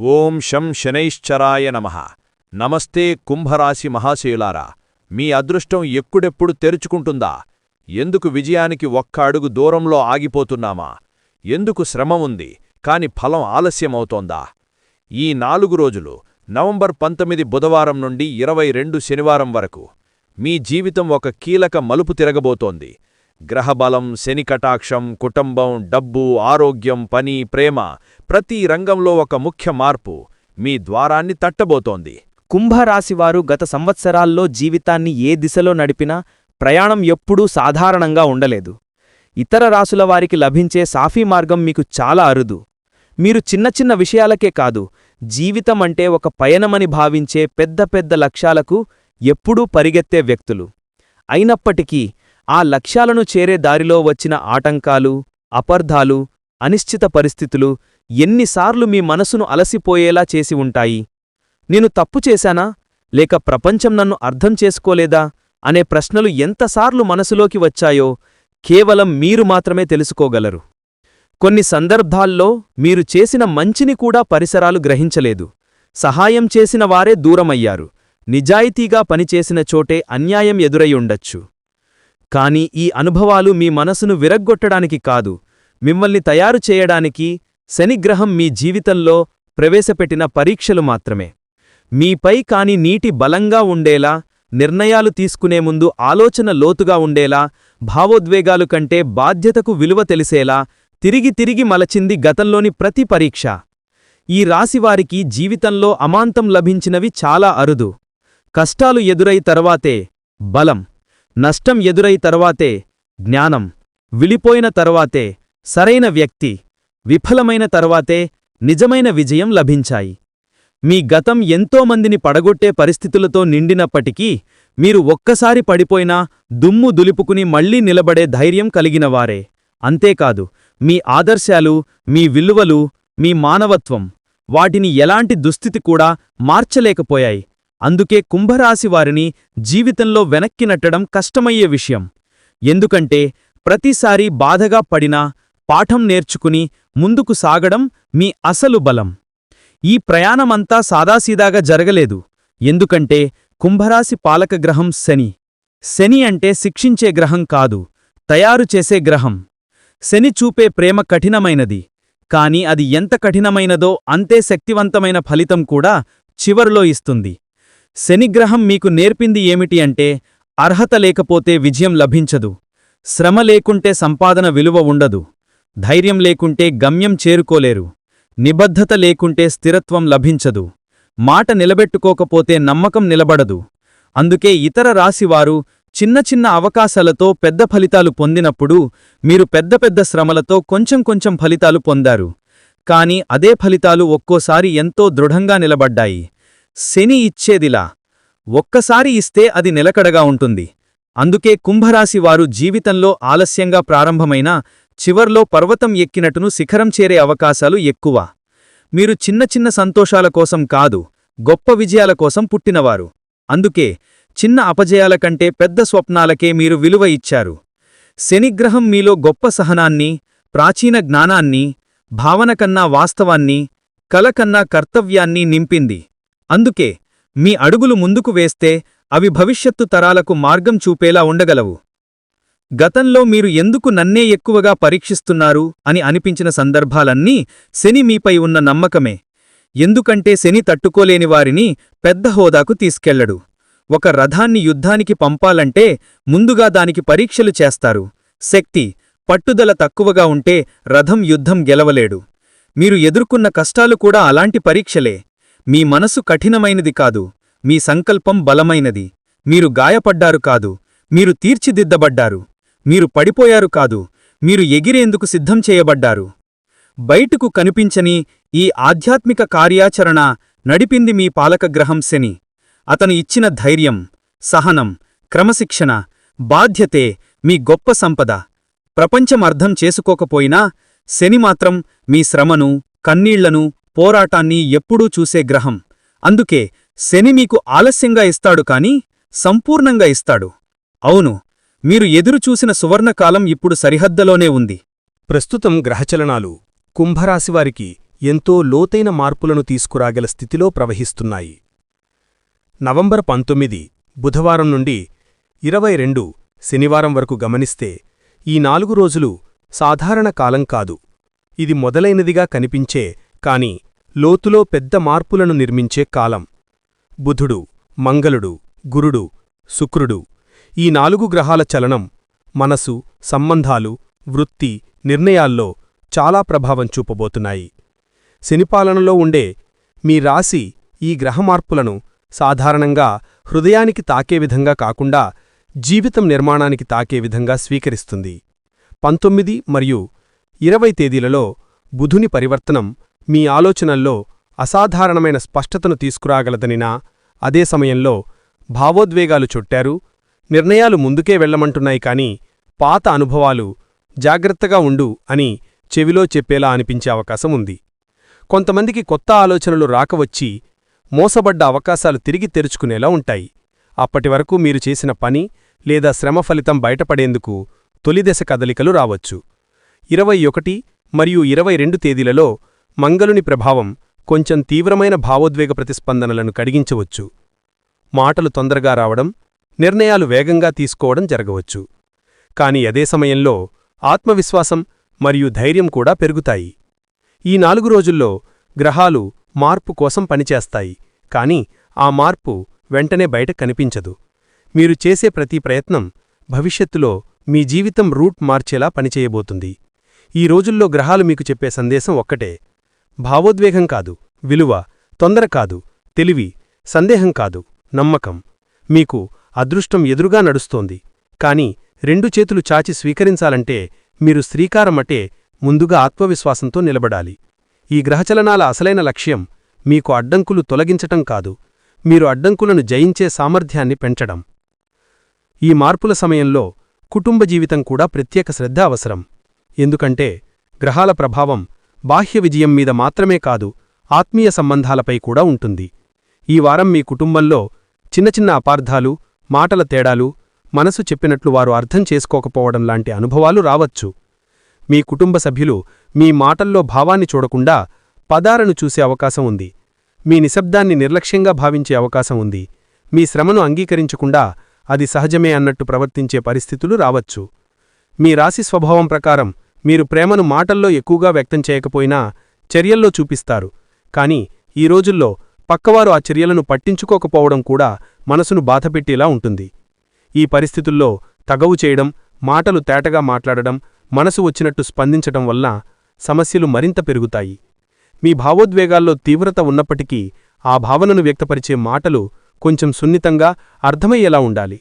ఓం శం శనైశ్చరాయ నమ. నమస్తే కుంభరాశి మహాశయులారా మీ అదృష్టం ఎప్పుడెప్పుడు తెరుచుకుంటుందా? ఎందుకు విజయానికి ఒక్క అడుగు దూరంలో ఆగిపోతున్నామా? ఎందుకు శ్రమ ఉంది? కాని ఫలం ఆలస్యమవుతోందా? ఈ నాలుగు రోజులు నవంబర్ పంతొమ్మిది బుధవారం నుండి ఇరవై రెండు శనివారం వరకు మీ జీవితం ఒక కీలక మలుపు తిరగబోతోంది. గ్రహబలం శనికటాక్షం కుటుంబం డబ్బు ఆరోగ్యం పని ప్రేమ ప్రతి రంగంలో ఒక ముఖ్య మార్పు. మీ ద్వారాన్ని తట్టబోతోంది. కుంభరాశివారు గత సంవత్సరాల్లో జీవితాన్ని ఏ దిశలో నడిపినా ప్రయాణం ఎప్పుడూ సాధారణంగా ఉండలేదు. ఇతర రాసుల వారికి లభించే సాఫీ మార్గం మీకు చాలా అరుదు. మీరు చిన్న చిన్న విషయాలకే కాదు జీవితం అంటే ఒక పయనమని భావించే పెద్ద పెద్ద లక్ష్యాలకు ఎప్పుడూ పరిగెత్తే వ్యక్తులు. అయినప్పటికీ ఆ లక్ష్యాలను చేరే దారిలో వచ్చిన ఆటంకాలు అపర్ధాలు అనిశ్చిత పరిస్థితులు ఎన్నిసార్లు మీ మనసును అలసిపోయేలా చేసి ఉంటాయి. నేను తప్పు చేశానా? లేక ప్రపంచం నన్ను అర్థం చేసుకోలేదా? అనే ప్రశ్నలు ఎంతసార్లు మనసులోకి వచ్చాయో కేవలం మీరు మాత్రమే తెలుసుకోగలరు. కొన్ని సందర్భాల్లో మీరు చేసిన మంచిని కూడా పరిసరాలు గ్రహించలేదు. సహాయం చేసిన వారే దూరమయ్యారు. నిజాయితీగా పనిచేసిన చోటే అన్యాయం ఎదురయ్యుండొచ్చు కాని ఈ అనుభవాలు మీ మనసును విరగ్గొట్టడానికి కాదు మిమ్మల్ని తయారు చేయడానికి శనిగ్రహం మీ జీవితంలో ప్రవేశపెట్టిన పరీక్షలు మాత్రమే. మీపై కాని నీటి బలంగా ఉండేలా నిర్ణయాలు తీసుకునే ముందు ఆలోచన లోతుగా ఉండేలా భావోద్వేగాలు కంటే బాధ్యతకు విలువ తెలిసేలా తిరిగి తిరిగి మలచింది గతంలోని ప్రతి పరీక్ష. ఈ రాశివారికి జీవితంలో అమాంతం లభించినవి చాలా అరుదు. కష్టాలు ఎదురై తర్వాతే బలం. నష్టం ఎదురై తర్వాతే జ్ఞానం విలిపోయిన తర్వాతే సరైన వ్యక్తి విఫలమైన తర్వాతే నిజమైన విజయం లభించాయి. మీ గతం ఎంతోమందిని పడగొట్టే పరిస్థితులతో నిండినప్పటికీ మీరు ఒక్కసారి పడిపోయినా దుమ్ము దులిపుకుని మళ్ళీ నిలబడే ధైర్యం కలిగినవారే అంతేకాదు మీ ఆదర్శాలు మీ విలువలు మీ మానవత్వం వాటిని ఎలాంటి దుస్థితి కూడా మార్చలేకపోయాయి. అందుకే కుంభరాశివారిని జీవితంలో వెనక్కి నట్టడం కష్టమయ్యే విషయం. ఎందుకంటే ప్రతిసారీ బాధగా పడినా పాఠం నేర్చుకుని ముందుకు సాగడం మీ అసలు బలం. ఈ ప్రయాణమంతా సాదాసీదాగా జరగలేదు. ఎందుకంటే కుంభరాశి పాలకగ్రహం శని. శని అంటే శిక్షించే గ్రహం కాదు తయారు చేసే గ్రహం. శని చూపే ప్రేమ కఠినమైనది. కాని అది ఎంత కఠినమైనదో అంతే శక్తివంతమైన ఫలితం కూడా చివరిలో ఇస్తుంది. శనిగ్రహం మీకు నేర్పింది ఏమిటి అంటే అర్హత లేకపోతే విజయం లభించదు. శ్రమ లేకుంటే సంపాదన విలువ ఉండదు. ధైర్యం లేకుంటే గమ్యం చేరుకోలేరు. నిబద్ధత లేకుంటే స్థిరత్వం లభించదు. మాట నిలబెట్టుకోకపోతే నమ్మకం నిలబడదు. అందుకే ఇతర రాశివారు చిన్న చిన్న అవకాశాలతో పెద్ద ఫలితాలు పొందినప్పుడు మీరు పెద్ద పెద్ద శ్రమలతో కొంచెం కొంచెం ఫలితాలు పొందారు. కాని అదే ఫలితాలు ఒక్కోసారి ఎంతో దృఢంగా నిలబడ్డాయి. శని ఇచ్చేదిలా. ఒక్కసారి ఇస్తే అది నిలకడగా ఉంటుంది. అందుకే కుంభరాశివారు జీవితంలో ఆలస్యంగా ప్రారంభమైన చివర్లో పర్వతం ఎక్కినట్టును శిఖరం చేరే అవకాశాలు ఎక్కువ. మీరు చిన్న చిన్న సంతోషాల కోసం కాదు గొప్ప విజయాల కోసం పుట్టినవారు. అందుకే చిన్న అపజయాల కంటే పెద్ద స్వప్నాలకే మీరు విలువ ఇచ్చారు. శనిగ్రహం మీలో గొప్ప సహనాన్ని ప్రాచీన జ్ఞానాన్ని భావన కన్నా వాస్తవాన్ని కలకన్నా కర్తవ్యాన్ని నింపింది. అందుకే మీ అడుగులు ముందుకు వేస్తే అవి భవిష్యత్తు తరాలకు మార్గం చూపేలా ఉండగలవు. గతంలో మీరు ఎందుకు నన్నే ఎక్కువగా పరీక్షిస్తున్నారు అని అనిపించిన సందర్భాలన్నీ శని మీపై ఉన్న నమ్మకమే. ఎందుకంటే శని తట్టుకోలేని వారిని పెద్ద హోదాకు తీసుకెళ్ళడు. ఒక రథాన్ని యుద్ధానికి పంపాలంటే ముందుగా దానికి పరీక్షలు చేస్తారు. శక్తి పట్టుదల తక్కువగా ఉంటే రథం యుద్ధం గెలవలేడు. మీరు ఎదుర్కొన్న కష్టాలు కూడా అలాంటి పరీక్షలే. మీ మనసు కఠినమైనది కాదు. మీ సంకల్పం బలమైనది. మీరు గాయపడ్డారు కాదు. మీరు తీర్చిదిద్దబడ్డారు. మీరు పడిపోయారు కాదు. మీరు ఎగిరేందుకు సిద్ధం చేయబడ్డారు. బయటకు కనిపించని ఈ ఆధ్యాత్మిక కార్యాచరణ నడిపింది మీ పాలకగ్రహం శని. అతను ఇచ్చిన ధైర్యం సహనం క్రమశిక్షణ బాధ్యతే మీ గొప్ప సంపద. ప్రపంచం అర్థం చేసుకోకపోయినా శని మాత్రం మీ శ్రమను కన్నీళ్ళను పోరాటాన్ని ఎప్పుడూ చూసే గ్రహం. అందుకే శని మీకు ఆలస్యంగా ఇస్తాడు కాని సంపూర్ణంగా ఇస్తాడు. అవును మీరు ఎదురుచూసిన సువర్ణకాలం ఇప్పుడు సరిహద్దలోనే ఉంది. ప్రస్తుతం గ్రహచలనాలు కుంభరాశివారికి ఎంతో లోతైన మార్పులను తీసుకురాగల స్థితిలో ప్రవహిస్తున్నాయి. నవంబర్ పంతొమ్మిది బుధవారం నుండి ఇరవై రెండు శనివారం వరకు గమనిస్తే ఈ నాలుగు రోజులు సాధారణ కాలం కాదు. ఇది మొదలైనదిగా కనిపించే కాని లోతులో పెద్ద మార్పులను నిర్మించే కాలం. బుధుడు మంగళుడు గురుడు శుక్రుడు ఈ నాలుగు గ్రహాల చలనం మనసు సంబంధాలు వృత్తి నిర్ణయాల్లో చాలా ప్రభావం చూపబోతున్నాయి. శనిపాలనలో ఉండే మీ రాశి ఈ గ్రహమార్పులను సాధారణంగా హృదయానికి తాకే విధంగా కాకుండా జీవితం నిర్మాణానికి తాకే విధంగా స్వీకరిస్తుంది. పంతొమ్మిది మరియు ఇరవై తేదీలలో బుధుని పరివర్తనం మీ ఆలోచనల్లో అసాధారణమైన స్పష్టతను తీసుకురాగలదనినా అదే సమయంలో భావోద్వేగాలు చుట్టారు నిర్ణయాలు ముందుకే వెళ్ళమంటున్నాయి కాని పాత అనుభవాలు జాగ్రత్తగా ఉండు అని చెవిలో చెప్పేలా అనిపించే అవకాశం ఉంది. కొంతమందికి కొత్త ఆలోచనలు రాకవచ్చి మోసబడ్డ అవకాశాలు తిరిగి తెరుచుకునేలా ఉంటాయి. అప్పటివరకు మీరు చేసిన పని లేదా శ్రమ ఫలితం బయటపడేందుకు తొలిదశ కదలికలు రావచ్చు. ఇరవై ఒకటి మరియు ఇరవై రెండు తేదీలలో మంగళుని ప్రభావం కొంచెం తీవ్రమైన భావోద్వేగ ప్రతిస్పందనలను కడిగించవచ్చు. మాటలు తొందరగా రావడం నిర్ణయాలు వేగంగా తీసుకోవడం జరగవచ్చు. కాని అదే సమయంలో ఆత్మవిశ్వాసం మరియు ధైర్యం కూడా పెరుగుతాయి. ఈ నాలుగు రోజుల్లో గ్రహాలు మార్పు కోసం పనిచేస్తాయి కాని ఆ మార్పు వెంటనే బయట కనిపించదు. మీరు చేసే ప్రతి ప్రయత్నం భవిష్యత్తులో మీ జీవితం రూట్ మార్చేలా పనిచేయబోతుంది. ఈ రోజుల్లో గ్రహాలు మీకు చెప్పే సందేశం ఒక్కటే భావోద్వేగం కాదు విలువ తొందర కాదు తెలివి సందేహం కాదు నమ్మకం. మీకు అదృష్టం ఎదురుగా నడుస్తోంది. కాని రెండు చేతులు చాచి స్వీకరించాలంటే మీరు శ్రీకారమటే ముందుగా ఆత్మవిశ్వాసంతో నిలబడాలి. ఈ గ్రహచలనాల అసలైన లక్ష్యం మీకు అడ్డంకులు తొలగించటం కాదు మీరు అడ్డంకులను జయించే సామర్థ్యాన్ని పెంచడం. ఈ మార్పుల సమయంలో కుటుంబ జీవితం కూడా ప్రత్యేక శ్రద్ధ అవసరం. ఎందుకంటే గ్రహాల ప్రభావం బాహ్య విజయం మీద మాత్రమే కాదు ఆత్మీయ సంబంధాలపై కూడా ఉంటుంది. ఈ వారం మీ కుటుంబంలో చిన్న చిన్న అపార్థాలు మాటల తేడాలు మనసు చెప్పినట్లు వారు అర్థం చేసుకోకపోవడం లాంటి అనుభవాలు రావచ్చు. మీ కుటుంబ సభ్యులు మీ మాటల్లో భావాన్ని చూడకుండా పదాలను చూసే అవకాశం ఉంది. మీ నిశ్శబ్దాన్ని నిర్లక్ష్యంగా భావించే అవకాశం ఉంది. మీ శ్రమను అంగీకరించకుండా అది సహజమే అన్నట్టు ప్రవర్తించే పరిస్థితులు రావచ్చు. మీ రాశి స్వభావం ప్రకారం మీరు ప్రేమను మాటల్లో ఎక్కువగా వ్యక్తం చేయకపోయినా చర్యల్లో చూపిస్తారు. కాని ఈ రోజుల్లో పక్కవారు ఆ చర్యలను పట్టించుకోకపోవడం కూడా మనసును బాధపెట్టేలా ఉంటుంది. ఈ పరిస్థితుల్లో తగవు చేయడం మాటలు తేటగా మాట్లాడడం మనసు వచ్చినట్టు స్పందించటం వల్ల సమస్యలు మరింత పెరుగుతాయి. మీ భావోద్వేగాల్లో తీవ్రత ఉన్నప్పటికీ ఆ భావనను వ్యక్తపరిచే మాటలు కొంచెం సున్నితంగా అర్థమయ్యేలా ఉండాలి.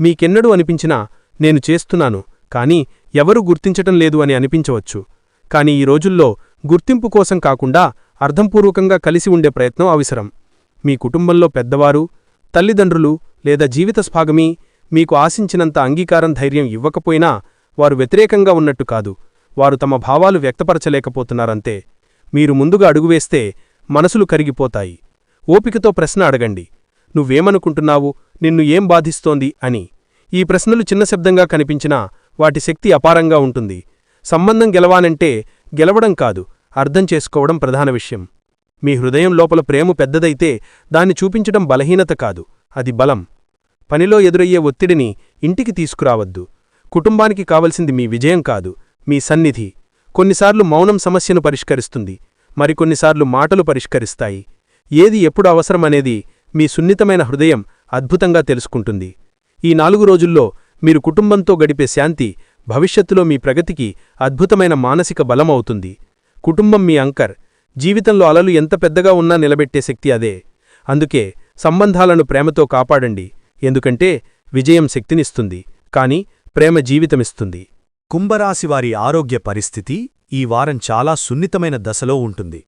మీకెన్నడూ అనిపించినా నేను చేస్తున్నాను కాని ఎవరూ గుర్తించటం లేదు అని అనిపించవచ్చు. కాని ఈ రోజుల్లో గుర్తింపు కోసం కాకుండా అర్థంపూర్వకంగా కలిసి ఉండే ప్రయత్నం అవసరం. మీ కుటుంబంలో పెద్దవారు తల్లిదండ్రులు లేదా జీవిత స్భాగమీ మీకు ఆశించినంత అంగీకారం ధైర్యం ఇవ్వకపోయినా వారు వ్యతిరేకంగా ఉన్నట్టు కాదు. వారు తమ భావాలు వ్యక్తపరచలేకపోతున్నారంతే. మీరు ముందుగా అడుగువేస్తే మనసులు కరిగిపోతాయి. ఓపికతో ప్రశ్న అడగండి. నువ్వేమనుకుంటున్నావు? నిన్ను ఏం బాధిస్తోంది? అని. ఈ ప్రశ్నలు చిన్న శబ్దంగా కనిపించినా వాటి శక్తి అపారంగా ఉంటుంది. సంబంధం గెలవాలంటే గెలవడం కాదు అర్థం చేసుకోవడం ప్రధాన విషయం. మీ హృదయం లోపల ప్రేమ పెద్దదైతే దాన్ని చూపించడం బలహీనత కాదు అది బలం. పనిలో ఎదురయ్యే ఒత్తిడిని ఇంటికి తీసుకురావద్దు. కుటుంబానికి కావలసింది మీ విజయం కాదు మీ సన్నిధి. కొన్నిసార్లు మౌనం సమస్యను పరిష్కరిస్తుంది మరికొన్నిసార్లు మాటలు పరిష్కరిస్తాయి. ఏది ఎప్పుడు అవసరమనేది మీ సున్నితమైన హృదయం అద్భుతంగా తెలుసుకుంటుంది. ఈ నాలుగు రోజుల్లో మీరు కుటుంబంతో గడిపే శాంతి భవిష్యత్తులో మీ ప్రగతికి అద్భుతమైన మానసిక బలమవుతుంది కుటుంబం మీ అంకర్. జీవితంలో అలలు ఎంత పెద్దగా ఉన్నా నిలబెట్టే శక్తి అదే. అందుకే సంబంధాలను ప్రేమతో కాపాడండి. ఎందుకంటే విజయం శక్తినిస్తుంది. కాని ప్రేమ జీవితమిస్తుంది. కుంభరాశివారి ఆరోగ్య పరిస్థితి ఈ వారం చాలా సున్నితమైన దశలో ఉంటుంది.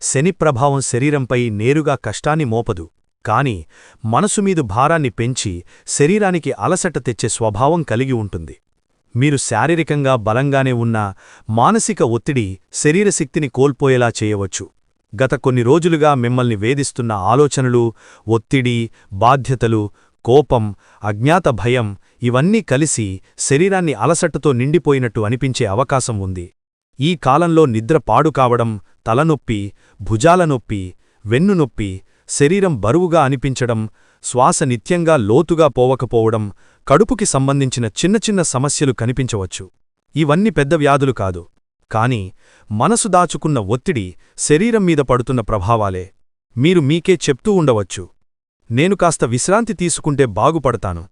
శని ప్రభావం శరీరంపై నేరుగా కష్టాన్ని మోపదు. కాని మనసుమీదు భారాన్ని పెంచి శరీరానికి అలసట తెచ్చే స్వభావం కలిగి ఉంటుంది. మీరు శారీరకంగా బలంగానే ఉన్నా మానసిక ఒత్తిడి శరీరశక్తిని కోల్పోయేలా చేయవచ్చు. గత కొన్ని రోజులుగా మిమ్మల్ని వేధిస్తున్న ఆలోచనలు ఒత్తిడి బాధ్యతలు కోపం అజ్ఞాత భయం ఇవన్నీ కలిసి శరీరాన్ని అలసటతో నిండిపోయినట్టు అనిపించే అవకాశం ఉంది. ఈ కాలంలో నిద్ర పాడు కావడం తలనొప్పి భుజాల నొప్పి వెన్నునొప్పి శరీరం బరువుగా అనిపించడం శ్వాస నిత్యంగా లోతుగా పోవకపోవడం కడుపుకి సంబంధించిన చిన్న చిన్న సమస్యలు కనిపించవచ్చు. ఇవన్నీ పెద్ద వ్యాధులు కాదు. కాని మనసు దాచుకున్న ఒత్తిడి శరీరం మీద పడుతున్న ప్రభావాలే. మీరు మీకే చెప్తూ ఉండవచ్చు. నేను కాస్త విశ్రాంతి తీసుకుంటే బాగుపడతాను.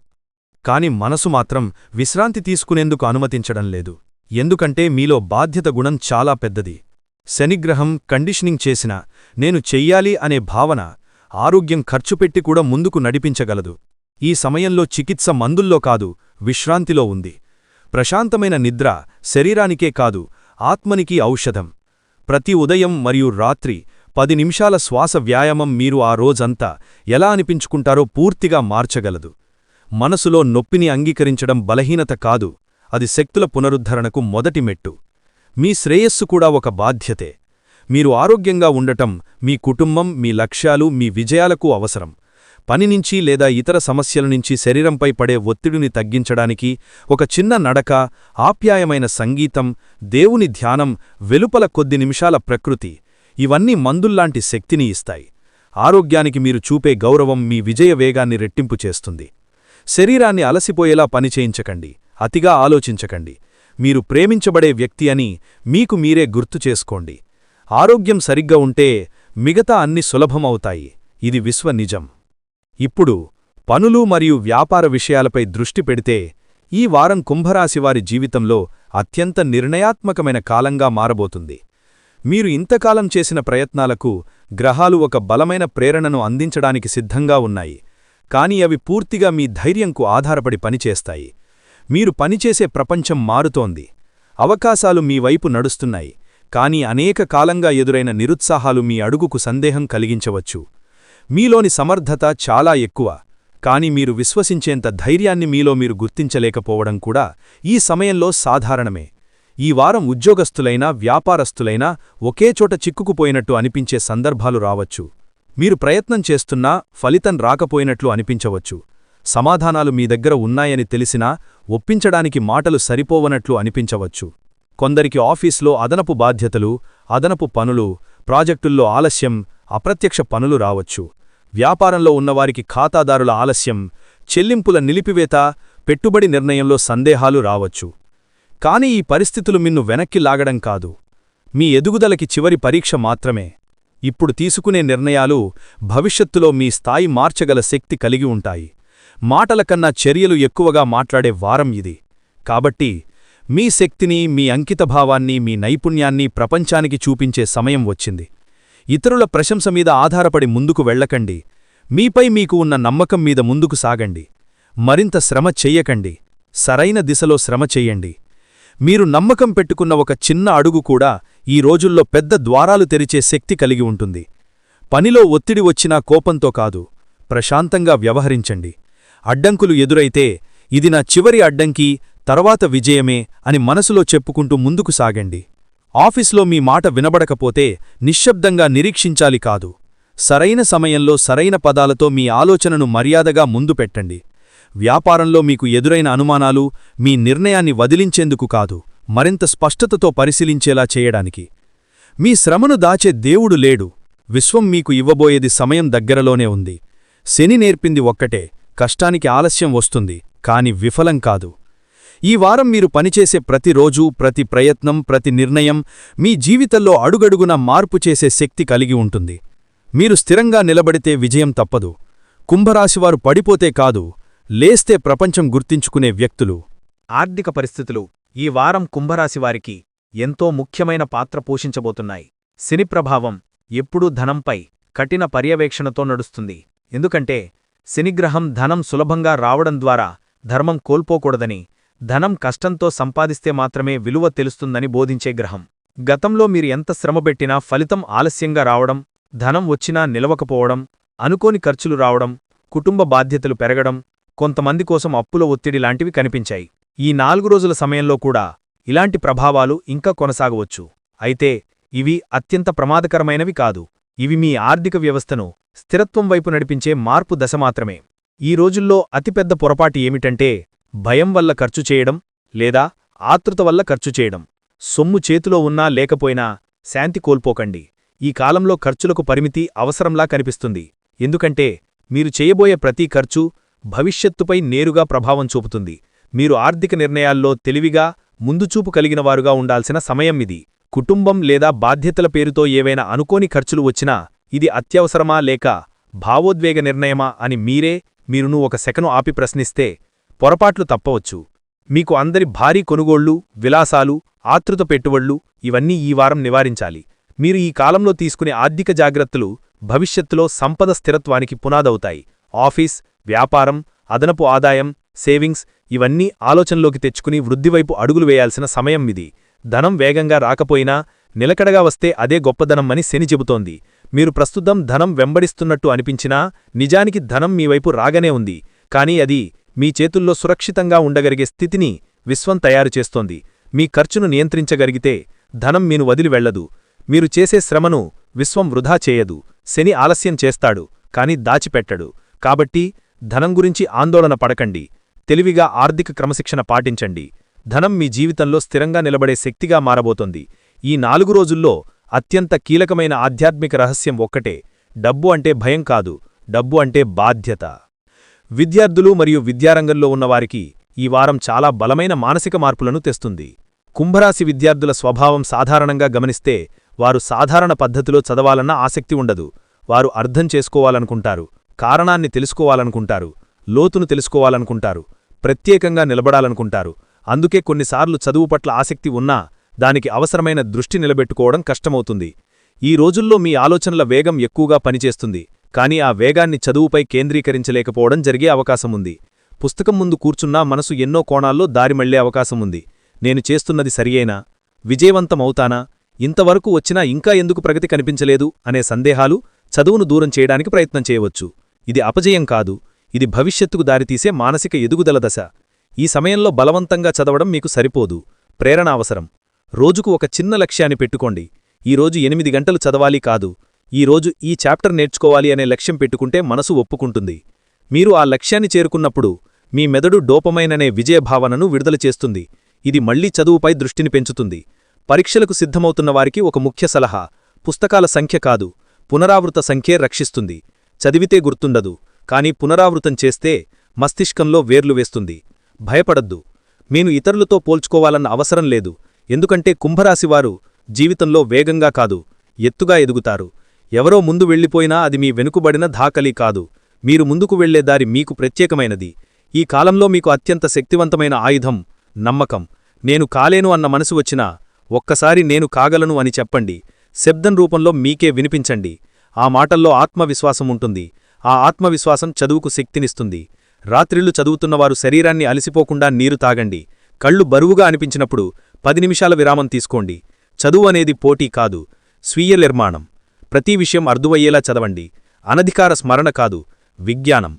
కాని మనసు మాత్రం విశ్రాంతి తీసుకునేందుకు అనుమతించడం లేదు. ఎందుకంటే మీలో బాధ్యత గుణం చాలా పెద్దది. శనిగ్రహం కండిషనింగ్ చేసిన నేను చెయ్యాలి అనే భావన ఆరోగ్యం ఖర్చుపెట్టి కూడా ముందుకు నడిపించగలదు. ఈ సమయంలో చికిత్స మందుల్లో కాదు విశ్రాంతిలో ఉంది. ప్రశాంతమైన నిద్ర శరీరానికే కాదు ఆత్మనికి ఔషధం. ప్రతి ఉదయం మరియు రాత్రి పది నిమిషాల శ్వాస వ్యాయామం మీరు ఆ రోజంతా ఎలా అనిపించుకుంటారో పూర్తిగా మార్చగలదు. మనసులో నొప్పిని అంగీకరించడం బలహీనత కాదు అది శక్తుల పునరుద్ధరణకు మొదటి మెట్టు. మీ శ్రేయస్సు కూడా ఒక బాధ్యతే. మీరు ఆరోగ్యంగా ఉండటం మీ కుటుంబం మీ లక్ష్యాలు మీ విజయాలకు అవసరం. పని నుంచి లేదా ఇతర సమస్యల నుంచి శరీరంపై పడే ఒత్తిడిని తగ్గించడానికి ఒక చిన్న నడక ఆప్యాయమైన సంగీతం దేవుని ధ్యానం వెలుపల కొద్ది నిమిషాల ప్రకృతి. ఇవన్నీ మందుల్లాంటి శక్తిని ఇస్తాయి. ఆరోగ్యానికి మీరు చూపే గౌరవం మీ విజయ వేగాన్ని రెట్టింపు చేస్తుంది. శరీరాన్ని అలసిపోయేలా పనిచేయించకండి అతిగా ఆలోచించకండి. మీరు ప్రేమించబడే వ్యక్తి అని మీకు మీరే గుర్తు చేసుకోండి. ఆరోగ్యం సరిగ్గా ఉంటే మిగతా అన్ని సులభమవుతాయి. ఇది విశ్వ నిజం ఇప్పుడు పనులు మరియు వ్యాపార విషయాలపై దృష్టి పెడితే ఈ వారం కుంభరాశివారి జీవితంలో అత్యంత నిర్ణయాత్మకమైన కాలంగా మారబోతుంది. మీరు ఇంతకాలం చేసిన ప్రయత్నాలకు గ్రహాలు ఒక బలమైన ప్రేరణను అందించడానికి సిద్ధంగా ఉన్నాయి. కాని అవి పూర్తిగా మీ ధైర్యంకు ఆధారపడి పనిచేస్తాయి. మీరు పనిచేసే ప్రపంచం మారుతోంది. అవకాశాలు మీ వైపు నడుస్తున్నాయి. కాని అనేక కాలంగా ఎదురైన నిరుత్సాహాలు మీ అడుగుకు సందేహం కలిగించవచ్చు. మీలోని సమర్థత చాలా ఎక్కువ. కాని మీరు విశ్వసించేంత ధైర్యాన్ని మీలో మీరు గుర్తించలేకపోవడం కూడా ఈ సమయంలో సాధారణమే. ఈ వారం ఉద్యోగస్తులైనా వ్యాపారస్తులైనా ఒకేచోట చిక్కుకుపోయినట్టు అనిపించే సందర్భాలు రావచ్చు. మీరు ప్రయత్నం చేస్తున్నా ఫలితం రాకపోయినట్లు అనిపించవచ్చు. సమాధానాలు మీ దగ్గర ఉన్నాయని తెలిసినా ఒప్పించడానికి మాటలు సరిపోవనట్లు అనిపించవచ్చు. కొందరికి ఆఫీస్లో అదనపు బాధ్యతలు అదనపు పనులు ప్రాజెక్టుల్లో ఆలస్యం అప్రత్యక్ష పనులు రావచ్చు. వ్యాపారంలో ఉన్నవారికి ఖాతాదారుల ఆలస్యం చెల్లింపుల నిలిపివేత పెట్టుబడి నిర్ణయంలో సందేహాలు రావచ్చు. కాని ఈ పరిస్థితులు మిన్ను వెనక్కి లాగడం కాదు. మీ ఎదుగుదలకి చివరి పరీక్ష మాత్రమే. ఇప్పుడు తీసుకునే నిర్ణయాలు భవిష్యత్తులో మీ స్థాయి మార్చగల శక్తి కలిగి ఉంటాయి. మాటల కన్నా చర్యలు ఎక్కువగా మాట్లాడే వారం ఇది. కాబట్టి మీ శక్తిని మీ అంకితభావాన్ని మీ నైపుణ్యాన్ని ప్రపంచానికి చూపించే సమయం వచ్చింది. ఇతరుల ప్రశంస మీద ఆధారపడి ముందుకు వెళ్ళకండి. మీపై మీకు ఉన్న నమ్మకం మీద ముందుకు సాగండి. మరింత శ్రమ చెయ్యకండి. సరైన దిశలో శ్రమ చెయ్యండి. మీరు నమ్మకం పెట్టుకున్న ఒక చిన్న అడుగు కూడా ఈ రోజుల్లో పెద్ద ద్వారాలు తెరిచే శక్తి కలిగి ఉంటుంది. పనిలో ఒత్తిడి వచ్చినా కోపంతో కాదు. ప్రశాంతంగా వ్యవహరించండి. అడ్డంకులు ఎదురైతే ఇది నా చివరి అడ్డంకి తర్వాత విజయమే అని మనసులో చెప్పుకుంటూ ముందుకు సాగండి. ఆఫీస్లో మీ మాట వినబడకపోతే నిశ్శబ్దంగా నిరీక్షించాలి కాదు. సరైన సమయంలో సరైన పదాలతో మీ ఆలోచనను మర్యాదగా ముందు పెట్టండి. వ్యాపారంలో మీకు ఎదురైన అనుమానాలు మీ నిర్ణయాన్ని వదిలించేందుకు కాదు మరింత స్పష్టతతో పరిశీలించేలా చేయడానికి. మీ శ్రమను దాచే దేవుడు లేడు. విశ్వం మీకు ఇవ్వబోయేది సమయం దగ్గరలోనే ఉంది. శని నేర్పింది ఒక్కటే కష్టానికి ఆలస్యం వస్తుంది కాని విఫలం కాదు. ఈ వారం మీరు పనిచేసే ప్రతిరోజూ ప్రతి ప్రయత్నం ప్రతి నిర్ణయం మీ జీవితంలో అడుగడుగున మార్పు చేసే శక్తి కలిగి ఉంటుంది. మీరు స్థిరంగా నిలబడితే విజయం తప్పదు. కుంభరాశివారు పడిపోతే కాదు లేస్తే ప్రపంచం గుర్తించుకునే వ్యక్తులు. ఆర్థిక పరిస్థితులు ఈ వారం కుంభరాశివారికి ఎంతో ముఖ్యమైన పాత్ర పోషించబోతున్నాయి. శని ప్రభావం ఎప్పుడూ ధనంపై కఠిన పర్యవేక్షణతో నడుస్తుంది. ఎందుకంటే శనిగ్రహం ధనం సులభంగా రావడం ద్వారా ధర్మం కోల్పోకూడదని ధనం కష్టంతో సంపాదిస్తే మాత్రమే విలువ తెలుస్తుందని బోధించే గ్రహం. గతంలో మీరు ఎంత శ్రమబెట్టినా ఫలితం ఆలస్యంగా రావడం ధనం వచ్చినా నిలవకపోవడం అనుకోని ఖర్చులు రావడం కుటుంబ బాధ్యతలు పెరగడం కొంతమంది కోసం అప్పుల ఒత్తిడి లాంటివి కనిపించాయి. ఈ నాలుగు రోజుల సమయంలో కూడా ఇలాంటి ప్రభావాలు ఇంకా కొనసాగవచ్చు. అయితే ఇవి అత్యంత ప్రమాదకరమైనవి కాదు. ఇవి మీ ఆర్థిక వ్యవస్థను స్థిరత్వం వైపు నడిపించే మార్పు దశ మాత్రమే. ఈ రోజుల్లో అతిపెద్ద పొరపాటు ఏమిటంటే భయం వల్ల ఖర్చు చేయడం లేదా ఆతృత వల్ల ఖర్చు చేయడం. సొమ్ము చేతిలో ఉన్నా లేకపోయినా శాంతి కోల్పోకండి. ఈ కాలంలో ఖర్చులకు పరిమితి అవసరంలా కనిపిస్తుంది. ఎందుకంటే మీరు చేయబోయే ప్రతి ఖర్చు భవిష్యత్తుపై నేరుగా ప్రభావం చూపుతుంది. మీరు ఆర్థిక నిర్ణయాల్లో తెలివిగా ముందుచూపు కలిగినవారుగా ఉండాల్సిన సమయం ఇది. కుటుంబం లేదా బాధ్యతల పేరుతో ఏవైనా అనుకోని ఖర్చులు వచ్చినా ఇది అత్యవసరమా లేక భావోద్వేగ నిర్ణయమా అని మీరే మీరును ఒక సెకను ఆపి ప్రశ్నిస్తే పొరపాట్లు తప్పవచ్చు. మీకు అందరి భారీ కొనుగోళ్ళు విలాసాలు ఆతృత పెట్టుబడులు ఇవన్నీ ఈ వారం నివారించాలి. మీరు ఈ కాలంలో తీసుకునే ఆర్థిక జాగ్రత్తలు భవిష్యత్తులో సంపద స్థిరత్వానికి పునాదవుతాయి. ఆఫీస్ వ్యాపారం అదనపు ఆదాయం సేవింగ్స్ ఇవన్నీ ఆలోచనలోకి తెచ్చుకుని వృద్ధివైపు అడుగులు వేయాల్సిన సమయం ఇది. ధనం వేగంగా రాకపోయినా నిలకడగా వస్తే అదే గొప్పదనం అని శని చెబుతోంది. మీరు ప్రస్తుతం ధనం వెంబడిస్తున్నట్టు అనిపించినా నిజానికి ధనం మీ వైపు ఉంది. కానీ అది మీ చేతుల్లో సురక్షితంగా ఉండగలిగే స్థితిని విశ్వం తయారు చేస్తోంది. మీ ఖర్చును నియంత్రించగలిగితే ధనం మీను వదిలి వెళ్ళదు మీరు చేసే శ్రమను విశ్వం వృధా చేయదు. శని ఆలస్యం చేస్తాడు కాని దాచిపెట్టడు. కాబట్టి ధనం గురించి ఆందోళన పడకండి. తెలివిగా ఆర్థిక క్రమశిక్షణ పాటించండి. ధనం మీ జీవితంలో స్థిరంగా నిలబడే శక్తిగా మారబోతోంది. ఈ నాలుగు రోజుల్లో అత్యంత కీలకమైన ఆధ్యాత్మిక రహస్యం ఒక్కటే. డబ్బు అంటే భయం కాదు. డబ్బు అంటే బాధ్యత. విద్యార్థులు మరియు విద్యారంగంలో ఉన్నవారికి ఈ వారం చాలా బలమైన మానసిక మార్పులను తెస్తుంది. కుంభరాశి విద్యార్థుల స్వభావం సాధారణంగా గమనిస్తే వారు సాధారణ పద్ధతిలో చదవాలన్న ఆసక్తి ఉండదు. వారు అర్థం చేసుకోవాలనుకుంటారు కారణాన్ని తెలుసుకోవాలనుకుంటారు లోతును తెలుసుకోవాలనుకుంటారు ప్రత్యేకంగా నిలబడాలనుకుంటారు. అందుకే కొన్నిసార్లు చదువు పట్ల ఆసక్తి ఉన్నా దానికి అవసరమైన దృష్టి నిలబెట్టుకోవడం కష్టమవుతుంది. ఈ రోజుల్లో మీ ఆలోచనల వేగం ఎక్కువగా పనిచేస్తుంది. కానీ ఆ వేగాన్ని చదువుపై కేంద్రీకరించలేకపోవడం జరిగే అవకాశముంది. పుస్తకం ముందు కూర్చున్నా మనసు ఎన్నో కోణాల్లో దారిమళ్ళే అవకాశముంది. నేను చేస్తున్నది సరియైనా? విజయవంతమవుతానా? ఇంతవరకు వచ్చినా ఇంకా ఎందుకు ప్రగతి కనిపించలేదు? అనే సందేహాలు చదువును దూరం చేయడానికి ప్రయత్నం చేయవచ్చు. ఇది అపజయం కాదు. ఇది భవిష్యత్తుకు దారితీసే మానసిక ఎదుగుదల దశ. ఈ సమయంలో బలవంతంగా చదవడం మీకు సరిపోదు. ప్రేరణ అవసరం రోజుకు ఒక చిన్న లక్ష్యాన్ని పెట్టుకోండి. ఈరోజు ఎనిమిది గంటలు చదవాలి కాదు. ఈరోజు ఈ చాప్టర్ నేర్చుకోవాలి అనే లక్ష్యం పెట్టుకుంటే మనసు ఒప్పుకుంటుంది. మీరు ఆ లక్ష్యాన్ని చేరుకున్నప్పుడు మీ మెదడు డోపమైననే విజయభావనను విడుదల చేస్తుంది. ఇది మళ్ళీ చదువుపై దృష్టిని పెంచుతుంది. పరీక్షలకు సిద్ధమవుతున్న వారికి ఒక ముఖ్య సలహా పుస్తకాల సంఖ్య కాదు పునరావృత సంఖ్యే రక్షిస్తుంది. చదివితే గుర్తుండదు కాని పునరావృతం చేస్తే మస్తిష్కంలో వేర్లు వేస్తుంది. భయపడద్దు. నేను ఇతరులతో పోల్చుకోవాలన్న అవసరం లేదు. ఎందుకంటే కుంభరాశివారు జీవితంలో వేగంగా కాదు ఎత్తుగా ఎదుగుతారు. ఎవరో ముందు వెళ్ళిపోయినా అది మీ వెనుకుబడిన ధాకలి కాదు. మీరు ముందుకు వెళ్ళే దారి మీకు ప్రత్యేకమైనది. ఈ కాలంలో మీకు అత్యంత శక్తివంతమైన ఆయుధం నమ్మకం. నేను కాలేను అన్న మనసు వచ్చినా ఒక్కసారి నేను కాగలను అని చెప్పండి. శబ్దం రూపంలో మీకే వినిపించండి. ఆ మాటల్లో ఆత్మవిశ్వాసం ఉంటుంది. ఆ ఆత్మవిశ్వాసం చదువుకు శక్తినిస్తుంది. రాత్రిళ్ళు చదువుతున్నవారు శరీరాన్ని అలసిపోకుండా నీరు తాగండి. కళ్ళు బరువుగా అనిపించినప్పుడు పది నిమిషాల విరామం తీసుకోండి. చదువు అనేది పోటీ కాదు. స్వీయ నిర్మాణం. ప్రతి విషయం అర్థమయ్యేలా చదవండి. అనధికార స్మరణ కాదు విజ్ఞానం.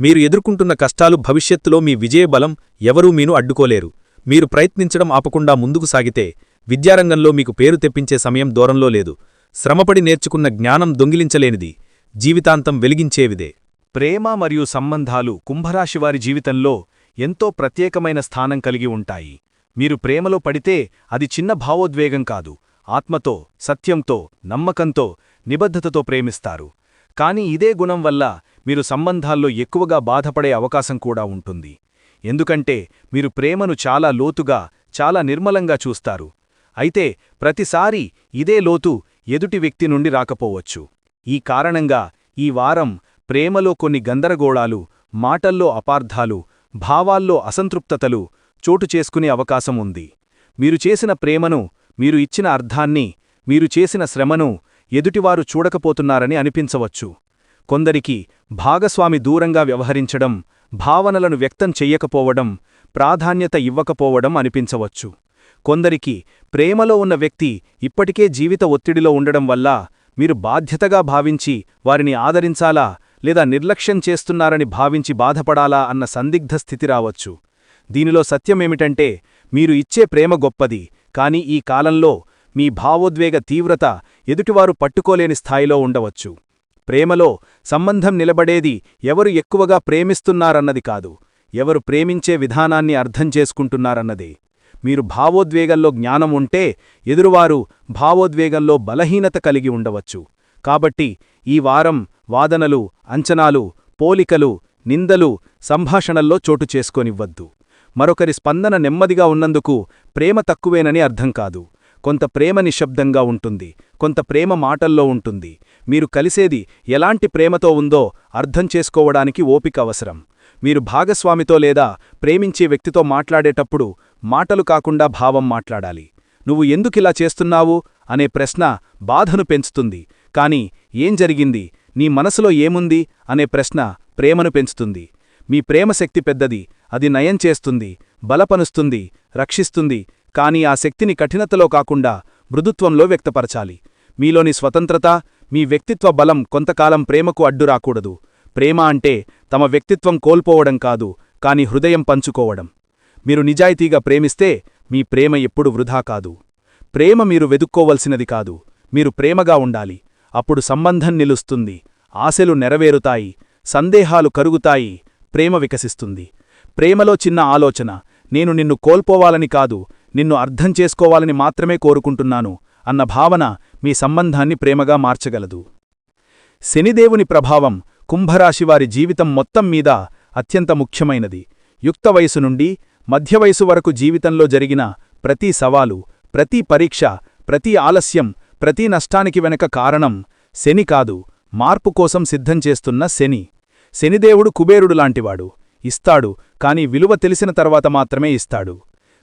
మీరు ఎదుర్కొంటున్న కష్టాలు భవిష్యత్తులో మీ విజయబలం ఎవరూ మీను అడ్డుకోలేరు. మీరు ప్రయత్నించడం ఆపకుండా ముందుకు సాగితే విద్యారంగంలో మీకు పేరు తెప్పించే సమయం దూరంలో లేదు. శ్రమపడి నేర్చుకున్న జ్ఞానం దొంగిలించలేనిది జీవితాంతం వెలిగించేవిదే. ప్రేమ మరియు సంబంధాలు కుంభరాశివారి జీవితంలో ఎంతో ప్రత్యేకమైన స్థానం కలిగి ఉంటాయి. మీరు ప్రేమలో పడితే అది చిన్న భావోద్వేగం కాదు. ఆత్మతో సత్యంతో నమ్మకంతో నిబద్ధతతో ప్రేమిస్తారు. కాని ఇదే గుణం వల్ల మీరు సంబంధాల్లో ఎక్కువగా బాధపడే అవకాశం కూడా ఉంటుంది. ఎందుకంటే మీరు ప్రేమను చాలా లోతుగా చాలా నిర్మలంగా చూస్తారు. అయితే ప్రతిసారి ఇదే లోతు ఎదుటి వ్యక్తి నుండి రాకపోవచ్చు. ఈ కారణంగా ఈ వారం ప్రేమలో కొన్ని గందరగోళాలు మాటల్లో అపార్థాలు భావాల్లో అసంతృప్తతలు చోటు చేసుకునే అవకాశం ఉంది. మీరు చేసిన ప్రేమను మీరు ఇచ్చిన అర్థాన్ని మీరు చేసిన శ్రమను ఎదుటివారు చూడకపోతున్నారని అనిపించవచ్చు. కొందరికి భాగస్వామి దూరంగా వ్యవహరించడం భావనలను వ్యక్తం చెయ్యకపోవడం ప్రాధాన్యత ఇవ్వకపోవడం అనిపించవచ్చు. కొందరికి ప్రేమలో ఉన్న వ్యక్తి ఇప్పటికే జీవిత ఒత్తిడిలో ఉండడం వల్ల మీరు బాధ్యతగా భావించి వారిని ఆదరించాలా లేదా నిర్లక్ష్యం చేస్తున్నారని భావించి బాధపడాలా అన్న సందిగ్ధ స్థితి రావచ్చు. దీనిలో సత్యమేమిటంటే మీరు ఇచ్చే ప్రేమ గొప్పది కాని ఈ కాలంలో మీ భావోద్వేగ తీవ్రత ఎదుటివారు పట్టుకోలేని స్థాయిలో ఉండవచ్చు. ప్రేమలో సంబంధం నిలబడేది ఎవరు ఎక్కువగా ప్రేమిస్తున్నారన్నది కాదు ఎవరు ప్రేమించే విధానాన్ని అర్థం చేసుకుంటున్నారన్నదే. మీరు భావోద్వేగంలో జ్ఞానం ఉంటే ఎదురువారు భావోద్వేగంలో బలహీనత కలిగి ఉండవచ్చు. కాబట్టి ఈ వారం వాదనలు అంచనాలు పోలికలు నిందలు సంభాషణల్లో చోటు చేసుకోనివ్వద్దు. మరొకరి స్పందన నెమ్మదిగా ఉన్నందుకు ప్రేమ తక్కువేనని అర్థం కాదు. కొంత ప్రేమ నిశ్శబ్దంగా ఉంటుంది కొంత ప్రేమ మాటల్లో ఉంటుంది. మీరు కలిసేది ఎలాంటి ప్రేమతో ఉందో అర్థం చేసుకోవడానికి ఓపిక అవసరం. మీరు భాగస్వామితో లేదా ప్రేమించే వ్యక్తితో మాట్లాడేటప్పుడు మాటలు కాకుండా భావం మాట్లాడాలి. నువ్వు ఎందుకిలా చేస్తున్నావు? అనే ప్రశ్న బాధను పెంచుతుంది. కాని ఏం జరిగింది? నీ మనసులో ఏముంది? అనే ప్రశ్న ప్రేమను పెంచుతుంది. మీ ప్రేమ శక్తి పెద్దది. అది నయం చేస్తుంది బలపనుస్తుంది రక్షిస్తుంది కాని ఆ శక్తిని కఠినతలో కాకుండా మృదుత్వంలో వ్యక్తపరచాలి. మీలోని స్వతంత్రత మీ వ్యక్తిత్వ బలం కొంతకాలం ప్రేమకు అడ్డురాకూడదు. ప్రేమ అంటే తమ వ్యక్తిత్వం కోల్పోవడం కాదు కాని హృదయం పంచుకోవడం. మీరు నిజాయితీగా ప్రేమిస్తే మీ ప్రేమ ఎప్పుడు వృధా కాదు. ప్రేమ మీరు వెదుక్కోవలసినది కాదు మీరు ప్రేమగా ఉండాలి. అప్పుడు సంబంధం నిలుస్తుంది ఆశలు నెరవేరుతాయి సందేహాలు కరుగుతాయి ప్రేమ వికసిస్తుంది. ప్రేమలో చిన్న ఆలోచన నేను నిన్ను కోల్పోవాలని కాదు నిన్ను అర్థం చేసుకోవాలని మాత్రమే కోరుకుంటున్నాను అన్న భావన మీ సంబంధాన్ని ప్రేమగా మార్చగలదు. శనిదేవుని ప్రభావం కుంభరాశివారి జీవితం మొత్తం మీద అత్యంత ముఖ్యమైనది. యుక్త వయసు నుండి మధ్యవయసు వరకు జీవితంలో జరిగిన ప్రతి సవాలు ప్రతి పరీక్ష ప్రతి ఆలస్యం ప్రతి నష్టానికి వెనక కారణం శని కాదు మార్పు కోసం సిద్ధం చేస్తున్న శని. శనిదేవుడు కుబేరుడు లాంటివాడు. ఇస్తాడు కాని విలువ తెలిసిన తర్వాత మాత్రమే ఇస్తాడు.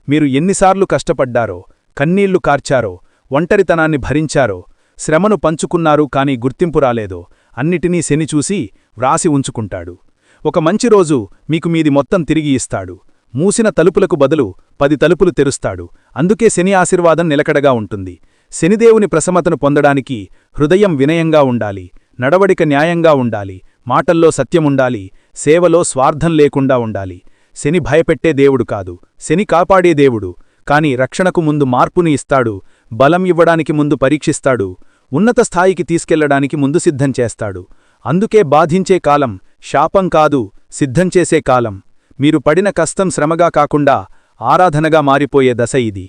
మీరు ఎన్నిసార్లు కష్టపడ్డారో కన్నీళ్ళు కార్చారో ఒంటరితనాన్ని భరించారో శ్రమను పంచుకున్నారు కాని గుర్తింపు రాలేదో అన్నిటినీ శని చూసి వ్రాసి ఉంచుకుంటాడు. ఒక మంచి రోజు మీకు మీది మొత్తం తిరిగి ఇస్తాడు. మూసిన తలుపులకు బదులు పది తలుపులు తెరుస్తాడు. అందుకే శని ఆశీర్వాదం నిలకడగా ఉంటుంది. శనిదేవుని ప్రసమతను పొందడానికి హృదయం వినయంగా ఉండాలి నడవడిక న్యాయంగా ఉండాలి మాటల్లో సత్యముండాలి సేవలో స్వార్థం లేకుండా ఉండాలి. శని భయపెట్టే దేవుడు కాదు. శని కాపాడే దేవుడు. కాని రక్షణకు ముందు మార్పుని ఇస్తాడు. బలం ఇవ్వడానికి ముందు పరీక్షిస్తాడు. ఉన్నత స్థాయికి తీసుకెళ్ళడానికి ముందు సిద్ధం చేస్తాడు. అందుకే బాధించే కాలం శాపం కాదు సిద్ధం చేసే కాలం. మీరు పడిన కష్టం శ్రమగా కాకుండా ఆరాధనగా మారిపోయే దశ ఇది.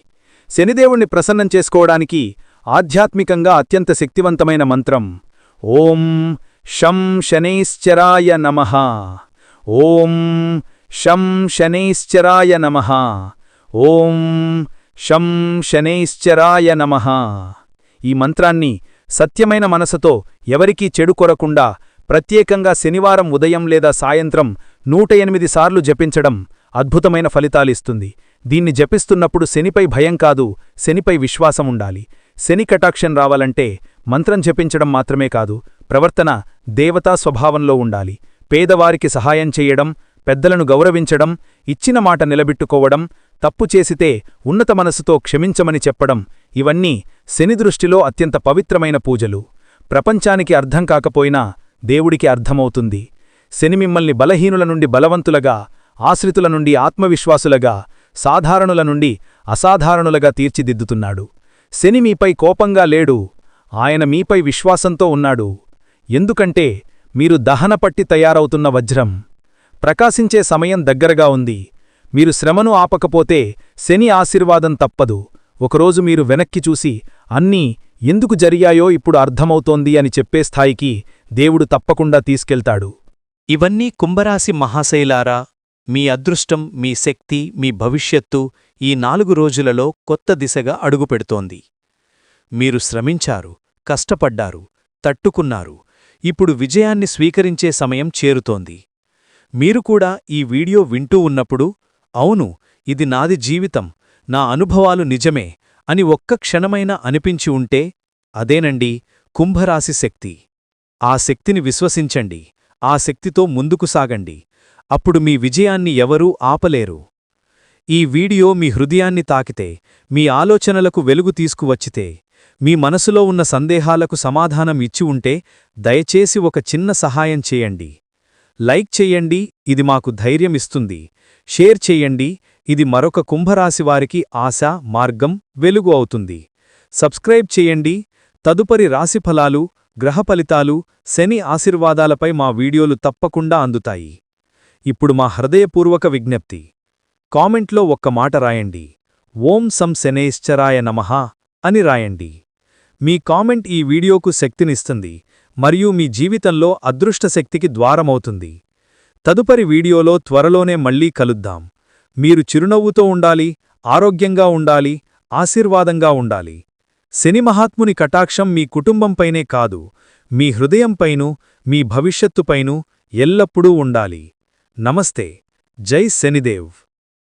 శనిదేవుణ్ణి ప్రసన్నం చేసుకోవడానికి ఆధ్యాత్మికంగా అత్యంత శక్తివంతమైన మంత్రం ఓం శం శనైశ్చరాయ నమః. ఓం శం శనైశ్చరాయ నమః. ఓం శం శనైశ్చరాయ నమః. ఈ మంత్రాన్ని సత్యమైన మనసుతో ఎవరికీ చెడు కొరకుండా ప్రత్యేకంగా శనివారం ఉదయం లేదా సాయంత్రం నూట ఎనిమిది సార్లు జపించడం అద్భుతమైన ఫలితాలిస్తుంది దీన్ని జపిస్తున్నప్పుడు శనిపై భయం కాదు శనిపై విశ్వాసం ఉండాలి. శని కటాక్షన్ రావాలంటే మంత్రం జపించడం మాత్రమే కాదు ప్రవర్తన దేవతా స్వభావంలో ఉండాలి. పేదవారికి సహాయం చెయ్యడం పెద్దలను గౌరవించడం ఇచ్చిన మాట నిలబెట్టుకోవడం తప్పు చేసితే ఉన్నత మనసుతో క్షమించమని చెప్పడం ఇవన్నీ శని దృష్టిలో అత్యంత పవిత్రమైన పూజలు. ప్రపంచానికి అర్థం కాకపోయినా దేవుడికి అర్థమవుతుంది. శని మిమ్మల్ని బలహీనుల నుండి బలవంతులగా ఆశ్రితుల నుండి ఆత్మవిశ్వాసులగా సాధారణుల నుండి అసాధారణులగా తీర్చిదిద్దుతున్నాడు. శని మీపై కోపంగా లేడు ఆయన మీపై విశ్వాసంతో ఉన్నాడు. ఎందుకంటే మీరు దహనపట్టి తయారవుతున్న వజ్రం. ప్రకాశించే సమయం దగ్గరగా ఉంది. మీరు శ్రమను ఆపకపోతే శని ఆశీర్వాదం తప్పదు. ఒకరోజు మీరు వెనక్కి చూసి అన్నీ ఎందుకు జరిగాయో ఇప్పుడు అర్థమవుతోంది అని చెప్పే స్థాయికి దేవుడు తప్పకుండా తీసుకెళ్తాడు. ఇవన్నీ కుంభరాశి మహాశైలారా మీ అదృష్టం మీ శక్తి మీ భవిష్యత్తు ఈ నాలుగు రోజులలో కొత్త దిశగా అడుగుపెడుతోంది. మీరు శ్రమించారు కష్టపడ్డారు తట్టుకున్నారు. ఇప్పుడు విజయాన్ని స్వీకరించే సమయం చేరుతోంది. మీరు కూడా ఈ వీడియో వింటూ ఉన్నప్పుడు అవును ఇది నాది జీవితం నా అనుభవాలు నిజమే అని ఒక్క క్షణమైనా అనిపించి ఉంటే అదేనండి కుంభరాశి శక్తి. ఆ శక్తిని విశ్వసించండి ఆ శక్తితో ముందుకు సాగండి. అప్పుడు మీ విజయాన్ని ఎవరూ ఆపలేరు. ఈ వీడియో మీ హృదయాన్ని తాకితే మీ ఆలోచనలకు వెలుగు తీసుకువచ్చితే మీ మనసులో ఉన్న సందేహాలకు సమాధానం ఇచ్చి ఉంటే దయచేసి ఒక చిన్న సహాయం చేయండి. లైక్ చెయ్యండి ఇది మాకు ధైర్యం ఇస్తుంది షేర్ చెయ్యండి ఇది మరొక కుంభరాశివారికి ఆశ మార్గం వెలుగు అవుతుంది. సబ్స్క్రైబ్ చేయండి తదుపరి రాశిఫలాలు గ్రహఫలితాలు శని ఆశీర్వాదాలపై మా వీడియోలు తప్పకుండా అందుతాయి. ఇప్పుడు మా హృదయపూర్వక విజ్ఞప్తి. కామెంట్లో ఒక్క మాట రాయండి. ఓం సం శనేశ్చరాయ నమః అని రాయండి. మీ కామెంట్ ఈ వీడియోకు శక్తినిస్తుంది. మరియు మీ జీవితంలో అదృష్ట శక్తికి ద్వారమవుతుంది. తదుపరి వీడియోలో త్వరలోనే మళ్ళీ కలుద్దాం. మీరు చిరునవ్వుతో ఉండాలి ఆరోగ్యంగా ఉండాలి ఆశీర్వాదంగా ఉండాలి. శని మహాత్ముని కటాక్షం మీ కుటుంబంపైనే కాదు మీ హృదయంపైనూ మీ భవిష్యత్తుపైనూ ఎల్లప్పుడూ ఉండాలి. నమస్తే. జై శనిదేవ్.